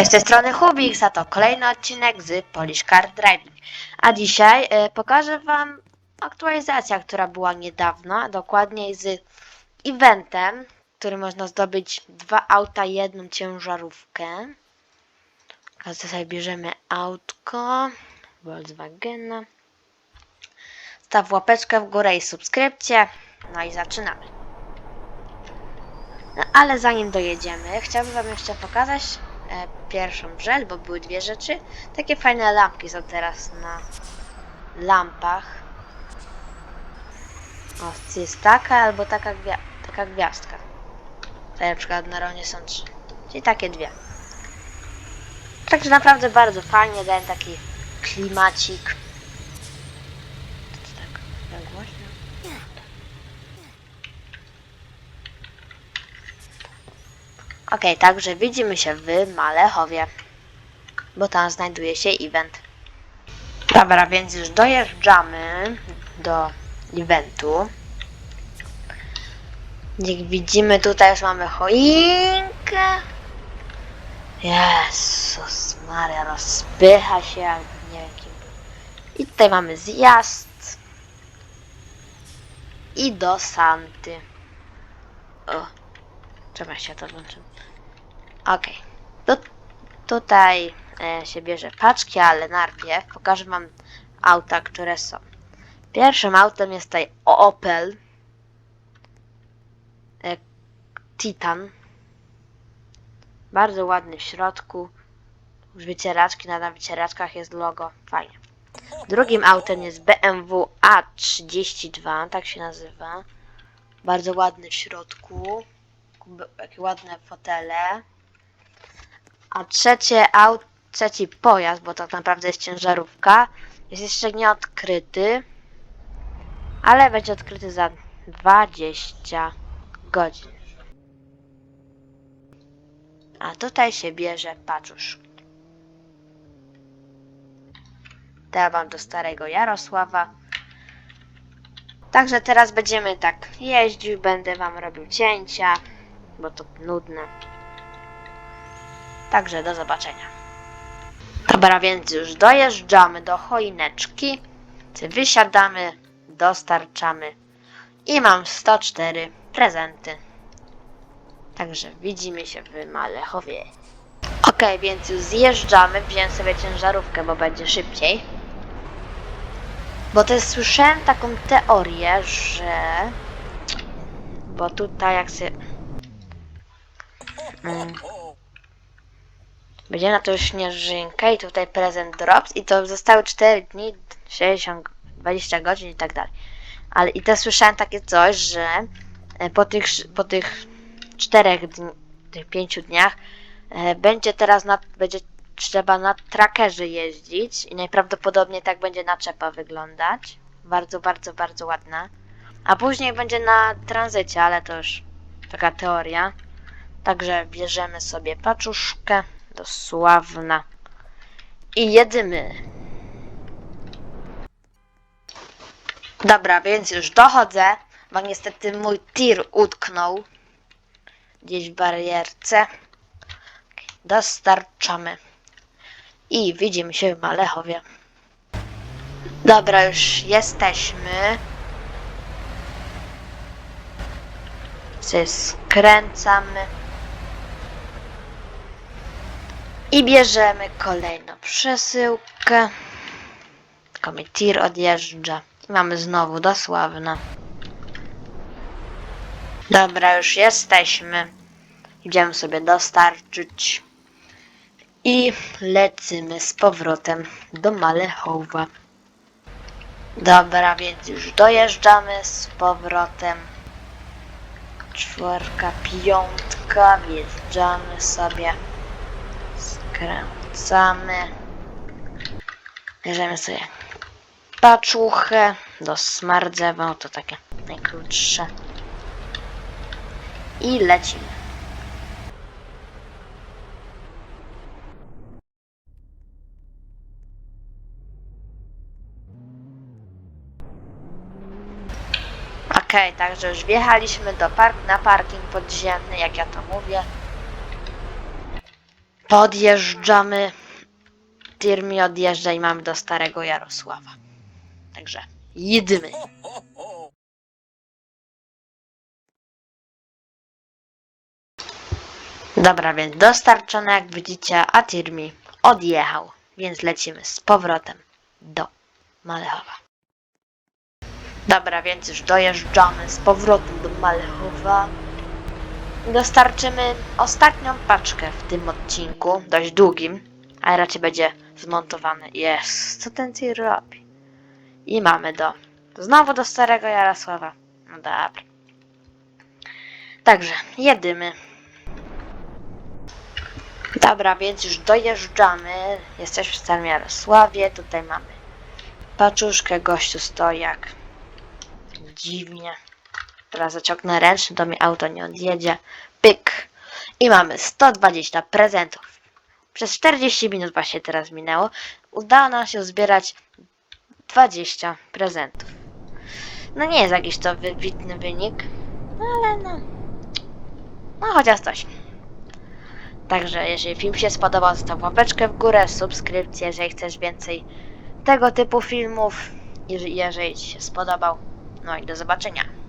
Cześć, z tej strony Hubix, a to kolejny odcinek z Polish Car Driving. A dzisiaj e, pokażę Wam aktualizację, która była niedawno, dokładniej z eventem, który można zdobyć dwa auta, jedną ciężarówkę. A bierzemy autko Volkswagena. Staw łapeczkę w górę i subskrypcję. No i zaczynamy. No, ale zanim dojedziemy, chciałbym Wam jeszcze pokazać pierwszą rzecz, bo były dwie rzeczy. Takie fajne lampki są teraz na lampach. O, jest taka albo taka, gwia taka gwiazdka. Tutaj na przykład na ronie są trzy. Czyli takie dwie. Także naprawdę bardzo fajnie, daje taki klimacik. To tak, tak głośno. Okej, także widzimy się w Malechowie, bo tam znajduje się event. Dobra, więc już dojeżdżamy do eventu. Jak widzimy, tutaj już mamy choinkę. Jezus Maria, rozpycha się jak nie wiem. I tutaj mamy zjazd. I do Santy. O, trzeba się to włączyć. Okej. Tu, tutaj e, się bierze paczki, ale najpierw pokażę Wam auta, które są. Pierwszym autem jest tutaj Opel e, Titan. Bardzo ładny w środku. Już wycieraczki, na, na wycieraczkach jest logo. Fajnie. Drugim autem jest BMW A32, tak się nazywa. Bardzo ładny w środku. Jakie ładne fotele. A trzecie aut, trzeci pojazd, bo tak naprawdę jest ciężarówka, jest jeszcze nieodkryty, ale będzie odkryty za 20 godzin. A tutaj się bierze paczusz. Teraz wam do starego Jarosława. Także teraz będziemy tak jeździł, będę wam robił cięcia, bo to nudne. Także do zobaczenia. Dobra, więc już dojeżdżamy do choineczki. Wysiadamy, dostarczamy. I mam 104 prezenty. Także widzimy się w Malechowie. Ok, więc już zjeżdżamy. Wziąłem sobie ciężarówkę, bo będzie szybciej. Bo też słyszałem taką teorię, że... Bo tutaj jak się... Mm. Będzie na to śnieżynkę i tutaj prezent drops i to zostały 4 dni, 60, 20 godzin i tak dalej. Ale i też słyszałem takie coś, że e, po tych, po tych 4 dni, tych 5 dniach e, będzie teraz na, będzie trzeba na trackerze jeździć i najprawdopodobniej tak będzie naczepa wyglądać. Bardzo, bardzo, bardzo ładna. A później będzie na tranzycie, ale to już taka teoria. Także bierzemy sobie paczuszkę do Sławna i jedymy. Dobra, więc już dochodzę, bo niestety mój tir utknął gdzieś w barierce. Dostarczamy. I widzimy się w Malechowie. Dobra, już jesteśmy. Sobie skręcamy. I bierzemy kolejną przesyłkę. Tylko mi tir odjeżdża. Mamy znowu do. Dobra, już jesteśmy. Idziemy sobie dostarczyć. I lecimy z powrotem do Malechowa. Dobra, więc już dojeżdżamy z powrotem. Czwórka, piątka, wjeżdżamy sobie. Skręcamy. Bierzemy sobie paczuchę do smardzewa, to takie najkrótsze. I lecimy. Okej, także już wjechaliśmy do park na parking podziemny, jak ja to mówię. Podjeżdżamy. Tirmi odjeżdża i mamy do Starego Jarosława. Także jedymy. Dobra, więc dostarczone jak widzicie, a Tirmi odjechał, więc lecimy z powrotem do Malechowa. Dobra, więc już dojeżdżamy z powrotem do Malechowa. Dostarczymy ostatnią paczkę w tym odcinku, dość długim, ale raczej będzie zmontowany. Jest, co ten Tir robi? I mamy do, znowu do Starego Jarosława. No dobra. Także, jedymy. Dobra, więc już dojeżdżamy. Jesteśmy w Starym Jarosławie. Tutaj mamy paczuszkę. Gościu stoi jak dziwnie. Teraz zaciągnę ręczny, to mi auto nie odjedzie. Pyk. I mamy 120 prezentów. Przez 40 minut właśnie teraz minęło. Udało nam się zbierać 20 prezentów. No nie jest jakiś to wybitny wynik, no ale no. No chociaż coś. Także jeżeli film się spodobał, zostaw łapeczkę w górę, subskrypcję, jeżeli chcesz więcej tego typu filmów. Jeżeli, jeżeli Ci się spodobał. No i do zobaczenia.